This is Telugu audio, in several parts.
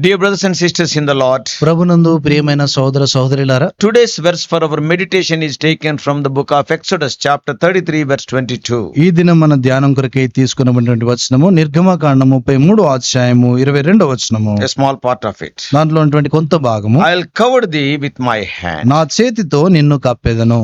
Dear brothers and sisters in the Lord, ప్రభునందు ప్రియమైన సోదర సోదరులారా today's verse for our meditation is taken from the book of Exodus, chapter 33, verse 22. ఈ దినం మన ధ్యానం కొరకై తీసుకున్నటువంటి వచనము నిర్గమకాండం ముప్పై మూడు అధ్యాయము ఇరవై రెండో వచనము A small part of it. దాంట్లో ఉన్నటువంటి కొంత భాగము I'll cover thee with my hand. నా చేతితో నిన్ను కప్పెదను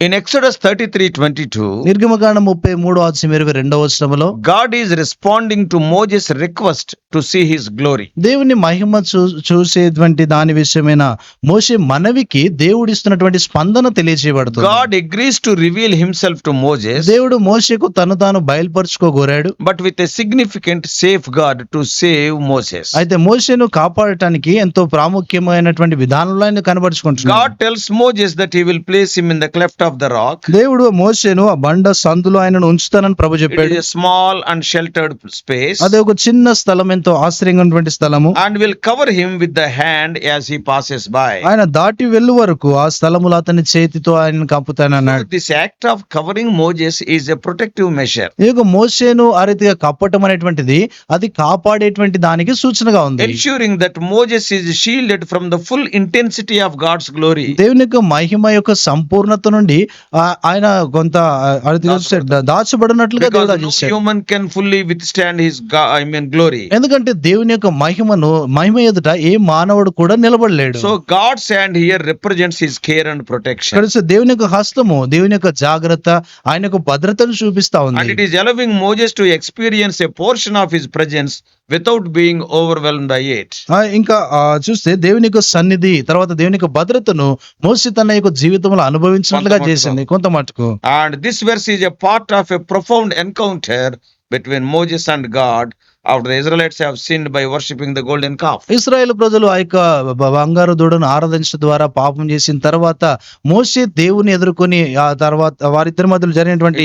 In Exodus 33, 22, నిర్గమకాండం ముప్పై మూడు అధ్యాయం ఇరవై రెండో వచనములో God is responding to Moses' request to see his glory. దేవుని మహిమ చూసేటువంటి దాని విషయమైన మోసే మనవికి దేవుడిస్తున్నటువంటి స్పందన తెలియజేయబడుతుంది God agrees to reveal himself to Moses, దేవుడు మోసేకు తను తాను బయలుపరుచుకోగోరాడు but with a significant safeguard to save Moses. అయితే మోసేను కాపాడటానికి ఎంతో ప్రాముఖ్యమైనటువంటి విధానంలో ఆయన కనబరుచుకుంటున్నాడు God tells Moses that he will place him in the cleft of the rock దేవుడు మోసేను ఆ బండ సందులో ఆయనను ఉంచుతానని ప్రభు చెప్పాడు. స్మాల్ అండ్ షెల్టర్డ్ స్పేస్ అదే ఒక చిన్న స్థలం ఎంతో ఆశ్రయంగా ఉన్నటువంటి స్థలము. And will cover him with the hand as he passes by ఆయన దాటి వెళ్ళు వరకు ఆ స్థలములో అతని చేతితో ఆయన కప్పుతానన్నాడు act of covering Moses is a protective measure ఈ యొక్క మోసేను ఆ రీతిగా కప్పటం అనేటువంటిది అది కాపాడేటువంటి దానికి సూచనగా ఉంది. Ensuring that Moses is shielded from the full intensity of God's glory దేవుని యొక్క మహిమ యొక్క సంపూర్ణత నుండి ఆయన కొంత దాచబడినట్లుగా దేవుడు human can fully withstand his I mean glory ఎందుకంటే దేవుని యొక్క మహిమను మహిమ ఎదుట ఏ మానవుడు కూడా నిలబడలేడు. So God stand here represents his care and protection కలిసి దేవుని యొక్క హస్తము దేవుని యొక్క జాగ్రత్త ఆయన యొక్క భద్రతను చూపిస్తా ఉంది. It is allowing Moses to experience a portion of his presence without being overwhelm by it ఇంకా చూస్తే దేవుని యొక్క సన్నిధి తర్వాత దేవుని యొక్క భద్రతను మోసి తన యొక్క జీవితంలో అనుభవించినట్లుగా చేసింది. కొంత మటుకు and this verse is a part of a profound encounter between Moses and God after the Israelites have sinned by worshipping the golden calf. Israel ప్రజలు ఆ యొక్క బ- బంగారు దూడను ఆరాధించడం ద్వారా పాపం చేసిన తర్వాత మోసే దేవుని ఎదుర్కొని ఆ తర్వాత వారిద్దరి మధ్యలో జరిగినటువంటి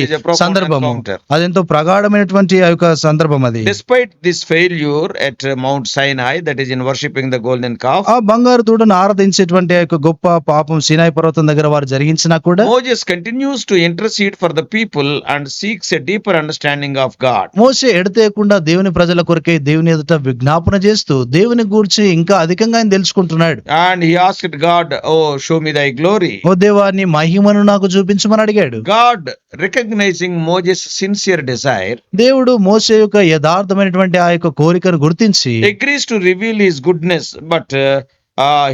encounter. అదెంతో ప్రగాఢమైనటువంటి ఆ యొక్క సందర్భం అది Despite this failure at uh, Mount Sinai, that is in worshipping the golden calf, ఆ బంగారు దూడను ఆరాధించేటువంటి ఆ యొక్క గొప్ప పాపం సినాయి పర్వతం దగ్గర వారు జరిగించినా కూడా Moses continues to intercede for the people and seeks a deeper understanding of God. మోసే ఎడతేయకుండా దేవుని ప్రజల కొరకై దేవుని ఎదుట విజ్ఞాపన చేస్తూ దేవుని గూర్చి ఇంకా అధికంగా ఆయన తెలుసుకుంటున్నాడు And he asked God, Oh, show me thy glory. ఓ దేవా నీ మహిమను నాకు చూపించమని అడిగాడు God, recognizing Moses' sincere desire, దేవుడు మోసే యొక్క యథార్థమైనటువంటి ఆ యొక్క కోరికను గుర్తించి agrees to reveal his goodness, but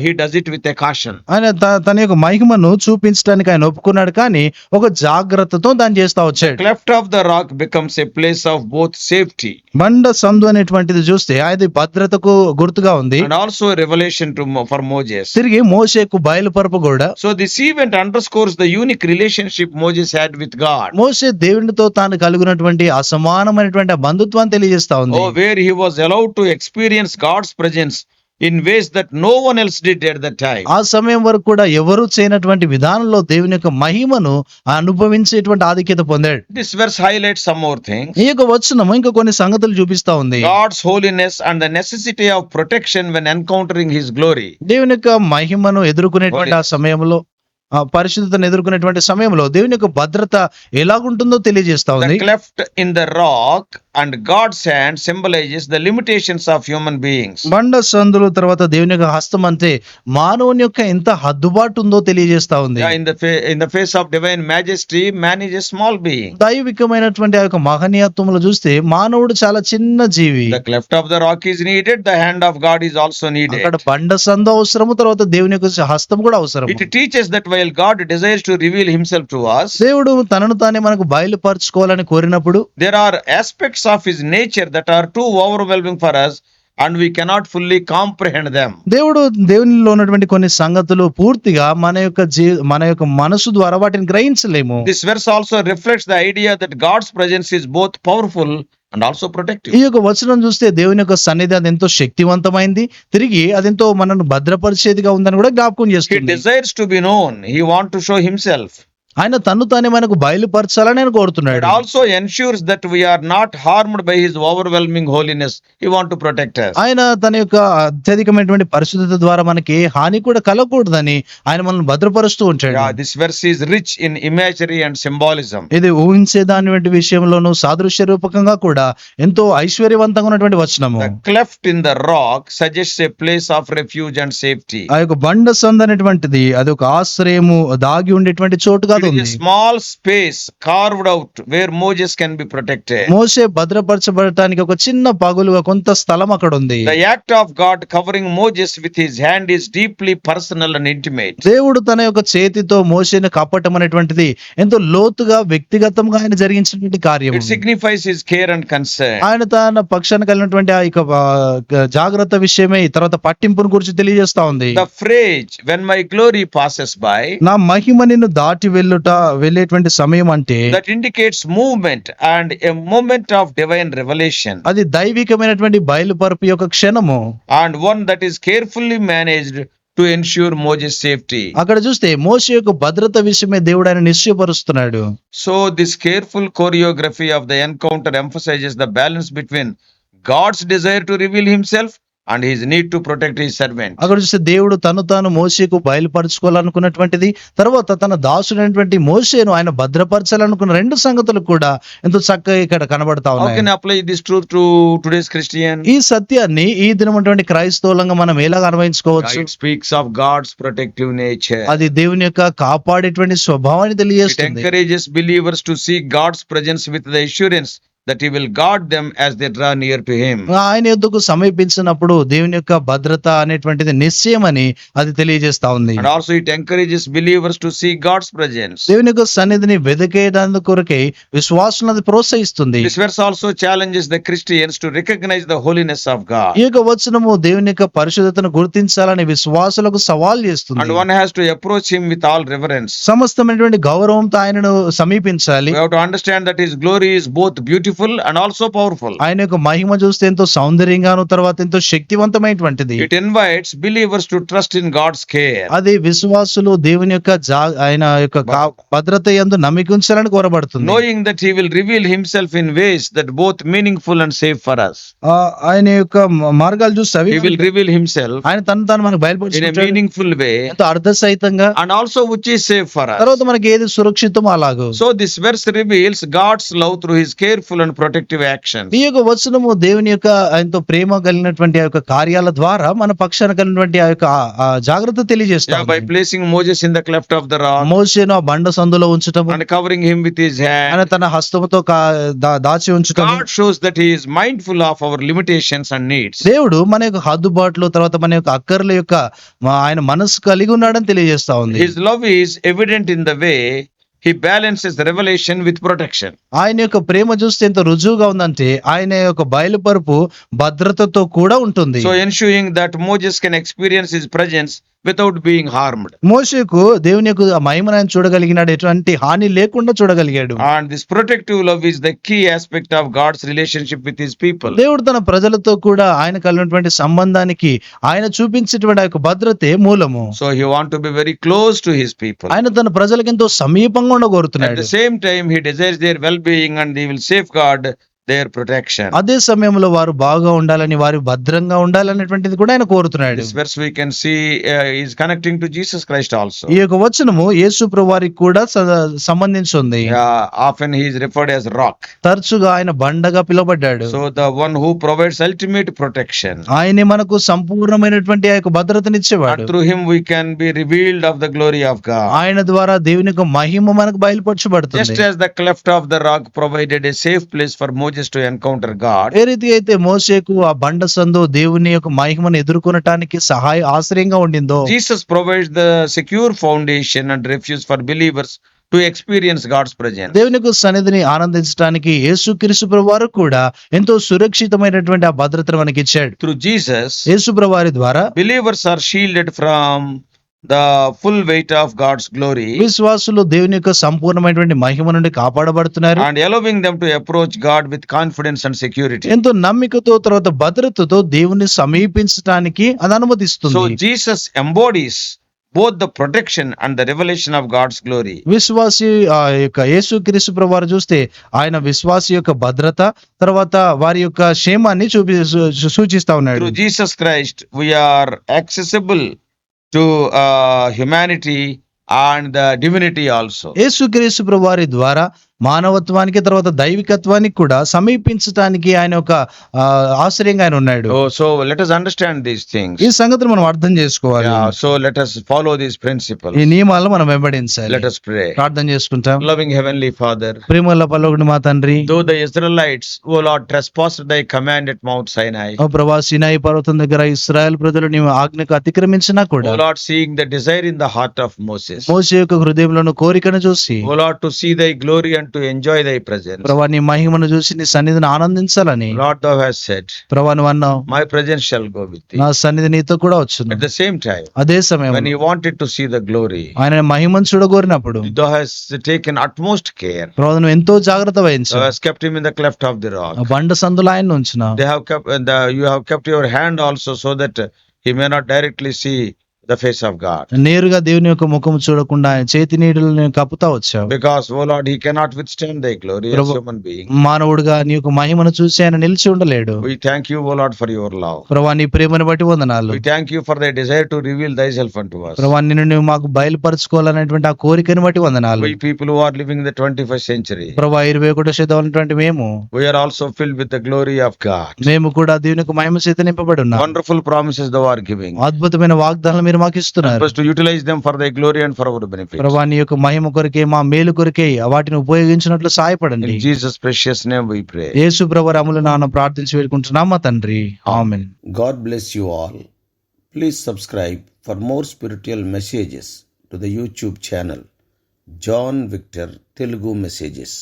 he does it with a caution ఆయన తన యొక్క మహిమను చూపించడానికి ఆయన ఒప్పుకున్నాడు కానీ ఒక జాగ్రత్తతో దాన్ని చేస్తా వచ్చాడు. Left of the rock becomes a place of both safety బండ సందు అనేటువంటిది చూస్తే అది భద్రతకు గుర్తుగా ఉంది. And also revolution to for Moses తిరిగి మోసేకు బయలుపరపు కూడా so the see underscores the unique relationship Moses had with God మోసే దేవునితో తాను కలిగినటువంటి అసమానమైనటువంటి బంధుత్వాన్ని తెలియజేస్తా ఉంది. Where he was allowed to experience God's presence in ways that no one else did at that time ఆ సమయం వరకు కూడా ఎవరు చేయనటువంటి విధానంలో దేవుని యొక్క మహిమను అనుభవించేటువంటి ఆధిక్యత పొందాడు. This verse highlight some more thing ఈ యొక్క వచ్చిన ఇంకా కొన్ని సంగతులు చూపిస్తా ఉంది. God's holiness and the necessity of protection when encountering his glory దేవుని యొక్క మహిమను ఎదుర్కొనేటువంటి ఆ సమయంలో పరిశుద్ధతను ఎదుర్కొనేటువంటి సమయంలో దేవుని యొక్క భద్రత ఎలాగుంటుందో తెలియజేస్తా ఉంది. Left in the rock and God's hand symbolises the limitations of human beings బండ సందుల తర్వాత దేవుని యొక్క హస్తం అంటే మానవుని యొక్క ఎంత హద్దుబాటు ఉందో. తెలియజేస్తా ఉంది in the face of divine majesty manage small being దైవికమైనటువంటి ఆ యొక్క మహనీయత్వంలో చూస్తే మానవుడు చాలా చిన్న జీవి. The of the rock is needed the hand of God is also needed అక్కడ బండ సందు అవసరము తర్వాత దేవుని యొక్క హస్తం కూడా అవసరం it teaches that while God desires to reveal Himself to us, దేవుడు తనను తానే మనకు బయలుపరచుకోవాలని కోరినప్పుడు there are aspects of His nature that are too overwhelming for us, and we cannot fully comprehend them. దేవుడు దేవునిలో ఉన్నటువంటి కొన్ని సంగతులు పూర్తిగా మన యొక్క జీ మన యొక్క మనసు ద్వారా వాటిని గ్రహించలేము This verse also reflects the idea that God's presence is both powerful and also protective. ఈ యొక్క వచనం చూస్తే దేవుని యొక్క సన్నిధి అది ఎంతో శక్తివంతమైంది తిరిగి అదెంతో మనను భద్రపరిచేదిగా ఉందని కూడా జ్ఞాపకం చేస్తుంది desires to be known. He wants to show Himself. ఆయన తన్ను తానే మనకు బయలుపరచాలని ఆయన కోరుతున్నాడు also ensures that we are not harmed by his overwhelming holiness. He want to protect us. ఆయన తన యొక్క అత్యధికమైనటువంటి పరిశుద్ధత ద్వారా మనకి ఏ హాని కూడా కలగకూడదని ఆయన మనల్ని భద్రపరుస్తూ ఉంటాడు this verse is rich in imagery and symbolism. ఇది ఊహించే దాని వంటి విషయంలోనూ సాదృశ్య రూపకంగా కూడా ఎంతో ఐశ్వర్యవంతంగా ఉన్నటువంటి వచనము cleft in the rock suggests a place of refuge and safety. ఆ యొక్క బండ సంద అనేటువంటిది అది ఒక ఆశ్రయము దాగి ఉండేటువంటి చోటుగా small space carved out where Moses can be protected మోసే భద్రపరచబడటానికి ఒక చిన్న పగులుగా కొంత స్థలం అక్కడ ఉంది. The act of God covering Moses with his hand is deeply personal and intimate దేవుడు తన యొక్క చేతితో మోసేని కప్పటం అనేటువంటిది ఎంతో లోతుగా వ్యక్తిగతంగా ఆయన జరిగించినటువంటి కార్యం. Signifies his care and concern ఆయన తన పక్షాన కలిగినటువంటి ఆ యొక్క జాగ్రత్త విషయమే తర్వాత పట్టింపుని గురించి తెలియజేస్తా ఉంది. Phrase when my glory passes by నా మహిమ నిన్ను దాటి వెళ్ళి వెళ్ళుట వెళ్ళేటువంటి సమయం అంటే that indicates movement and a moment of divine revelation అది దైవికమైనటువంటి బయలుపరపు యొక్క క్షణము and one that is carefully managed to ensure Moses' safety. అక్కడ చూస్తే మోసే యొక్క భద్రత విషయమే దేవుడు ఆయన నిశ్చయపరుస్తున్నాడు So, this careful choreography of the encounter emphasizes the balance between God's desire to reveal himself and his need to protect his servant. అక్కడ చూస్తే దేవుడు తను తాను మోసేకు బయలుపరచుకోవాలనుకున్నటువంటిది తర్వాత తన దాసుడైనటువంటి మోసేను ఆయన భద్రపరచాలనుకున్న రెండు సంగతులు కూడా ఎంతో చక్కగా ఇక్కడ కనబడతా ఉన్నాయి apply this truth to today's Christian? ఈ సత్యాన్ని ఈ దినమైనటువంటి క్రైస్తవులంగా మనం అన్వయించుకోవచ్చు It speaks of God's protective nature. అది దేవుని యొక్క కాపాడేటువంటి స్వభావాన్ని తెలియజేస్తుంది encourages believers to seek God's presence with the assurance that he will guard them as they draw near to him ఆయన యుద్ధకు సమీపించినప్పుడు దేవుని యొక్క భద్రత అనేటువంటిది నిశ్చయం అని అది తెలియజేస్తా ఉంది. And also it encourages believers to see God's presence దేవుని యొక్క సన్నిధిని వెదకేయడానికి కొరకై విశ్వాసం అది ప్రోత్సహిస్తుంది. This verse also challenges the Christians to recognise the holiness of God ఈ యొక్క వచనము దేవుని యొక్క పరిశుద్ధతను గుర్తించాలని విశ్వాసులకు సవాల్ చేస్తుంది. And one has to approach him with all reverence సమస్తమైనటువంటి గౌరవంతో ఆయనను సమీపించాలి. To understand that his glory is both beautiful beautiful and also powerful ఆయన యొక్క మహిమ చూస్తే ఎంతో సౌందర్యంగా తర్వాత ఎంతో శక్తివంతమైనటువంటిది. It invites believers to trust in God's care అది విశ్వాసులు దేవుని యొక్క ఆయన యొక్క భద్రత ఎందు నమ్మకించాలని కోరబడుతుంది. Knowing that he will reveal himself in ways that both meaningful and safe for us ఆయన యొక్క మార్గాలు చూస్తే విల్ రివీల్ హిమ్సెల్ఫ్ ఆయన తన తన మనకు బయలుపరిచిన మీనింగ్ ఫుల్ వే ఎంతో అర్ధసహితంగా and also which is safe for us తర్వాత మనకి ఏది సురక్షితం అలాగో. So this verse reveals God's love through his careful వచనంలోని protective action ఈ యొక్క వచనము దేవుని యొక్క ఎంతో ప్రేమ కలిగినటువంటి ఆ యొక్క కార్యాల ద్వారా మన పక్షాన కలిగినటువంటి ఆ యొక్క జాగ్రత్త తెలియజేస్తాం by placing Moses in the cleft of the rock మోషేను ఆ బండ సందులో ఉంచటం covering him with his hand and తన హస్తముతో దాచి ఉంచటం God shows that he is mindful of our limitations and needs దేవుడు మన యొక్క హద్దుబాట్లు తర్వాత మన యొక్క అక్కర్ల యొక్క ఆయన మనసు కలిగి ఉన్నాడని తెలియజేస్తా ఉంది. His love is evident in the way he balances revolution with protection ఆయన యొక్క ప్రేమ చూస్తే ఎంత రుజువుగా ఉందంటే ఆయన యొక్క బయలుపరుపు భద్రతతో కూడా ఉంటుంది. So ensuring that Moses can experience his presence without being harmed మోషేకు దేవుని యొక్క మహిమను చూడగలిగినాడు ఎటువంటి హాని లేకుండా చూడగలిగాడు. And this protective love is the key aspect of God's relationship with his people దేవుడు తన ప్రజలతో కూడా ఆయన కలిగినటువంటి సంబంధానికి ఆయన చూపించినటువంటి యొక్క భద్రతే మూలము. So he want be very close to his people ఆయన తన ప్రజలకు ఎంతో సమీపంగా At ఉండగోరుతున్నాడు the same time, he desires their well-being and he will safeguard their protection అదే సమయంలో వారు బాగా ఉండాలని వారు భద్రంగా ఉండాలన్నటువంటిది కూడా ఆయన కోరుతున్నాడు. Connecting to Jesus Christ also ఈ యొక్క వచనము యేసు ప్రభువారికి కూడా సంబంధించి ఉంది ఆఫెన్ హీస్ రిఫర్డ్ రాక్ తరచుగా ఆయన బండగా పిలవబడ్డాడు. So the one who provides ultimate protection ఆయన మనకు సంపూర్ణమైనటువంటి ఆ యొక్క భద్రతనిచ్చేవాడు. Through him we can be revealed of the glory ఆఫ్గా ఆయన ద్వారా దేవుని యొక్క మహిమ మనకు బయలుపరచబడుతుంది. Cleft of the rock provided a safe place for Moses process to encounter God ఏ రీతి అయితే మోసేకు ఆ బండ సందు దేవుని యొక్క మహిమను ఎదుర్కొనటానికి సహాయ ఆశ్రయంగా ఉండిందో Jesus provide the secure foundation and refuge for believers to experience God's present దేవునికి సన్నిధిని ఆనందించడానికి యేసు క్రీస్తు ప్రభు కూడా ఎంతో సురక్షితమైనటువంటి ఆ భద్రత మనకి ఇచ్చాడు త్రూ జీసస్ యేసు ప్రభు ద్వారా believers are shielded from the full weight of God's glory విశ్వాసులు దేవుని యొక్క సంపూర్ణమైనటువంటి మహిమ నుండి కాపాడబడుతున్నారు and allowing them to approach God with confidence and security. ఎంతో నమ్మికతో తర్వాత భద్రతతో దేవుని సమీపించడానికి అది అనుమతిస్తుంది Jesus embodies both the protection and the revelation of God's glory. విశ్వాసి ఆ యొక్క యేసు క్రీస్తు ప్రభువారు చూస్తే ఆయన విశ్వాసి యొక్క భద్రత తర్వాత వారి యొక్క క్షేమాన్ని చూపి సూ- సూచిస్తా ఉన్నాడు Through Jesus Christ, we are accessible to uh, humanity and the divinity also. యేసు క్రీస్తు ప్రభువారి ద్వారా మానవత్వానికి తర్వాత దైవికత్వానికి కూడా సమీపించడానికి ఆయన ఒక ఆశ్రయంగా ఆయన ఉన్నాడు. So let us understand these thing ఈ సంగతిని మనం అర్థం చేసుకోవాలి. So let us follow these principle ఈ నియమాలను మనం వెంబడించాలి. లెట్ అస్ ప్రే అర్థం చేసుకుంటాం. లవింగ్ హెవెన్లీ ఫాదర్ ప్రేమల పలోగుడి మా తండ్రి Israelites O lord trespass thy command at Mount Sinai ఓ ప్రభా పర్వతం దగ్గర ఇస్రాయల్ ప్రజలు ఆజ్ఞకు అతిక్రమించినా కూడా lord seeing the desire in the heart of Moses మోసే యొక్క హృదయంలోని కోరికను చూసి O lord see thy glory and to enjoy thy presence. ప్రభా నీ మహిమను చూసి నీ సన్నిధిని ఆనందించాలని Lord, thou hast said, ప్రభా నువ్వు అన్నావు presence shall go with thee. నా సన్నిధి నీతో కూడా వచ్చును At the same time, అదే సమయం when he wanted to see the glory, ఆయన మహిమను చూడగోరినప్పుడు thou hast taken utmost care. ప్రభా నువ్వు ఎంతో జాగ్రత్త వహించు Thou hast kept him in the cleft of the rock. బండ సందులో ఆయన ఉంచిన They have kept, the, you have kept your hand also so that he may not directly see the face of God నేరుగా దేవుని యొక్క ముఖం చూడకుండా ఆయన చేతి నీడులను కప్పుతా వచ్చావు. Because O lord he cannot withstand the glory of human being మానవుడిగా నీ యొక్క మహిమను చూసి ఆయన నిలిచి ఉండలేడు. We thank you O lord for your love ప్రభువా నీ ప్రేమను బట్టి వందనాలు. We thank you for the desire to reveal thyself unto us. ప్రభువా నిన్ను నువ్వు మాకు బయలుపరచుకోవాలనేటువంటి ఆ కోరికను బట్టి వందనాలు. We people who are living the 21 century ప్రభువా 21 శతాబ్దంటువంటి మేము. We are also filled with the glory of God మేము కూడా దేవునికి మహిమ చేత నింపబడి ఉన్నాం. Wonderful promises the war giving అద్భుతమైన వాగ్దానాలు మీరు మాకు ఇస్తున్నారు గ్లోరీ నీ యొక్క మహిమ కొరకే మా మేలు కొరకే వాటిని ఉపయోగించినట్లు సహాయపడండి. జీసస్ ప్రెషియస్ నేమ్ యేసు ప్రభు రాములు నాన్న ప్రార్థించి వేడుకుంటున్నాం తండ్రి? Amen. God bless you all please subscribe for more spiritual messages to the YouTube channel John Victor Telugu messages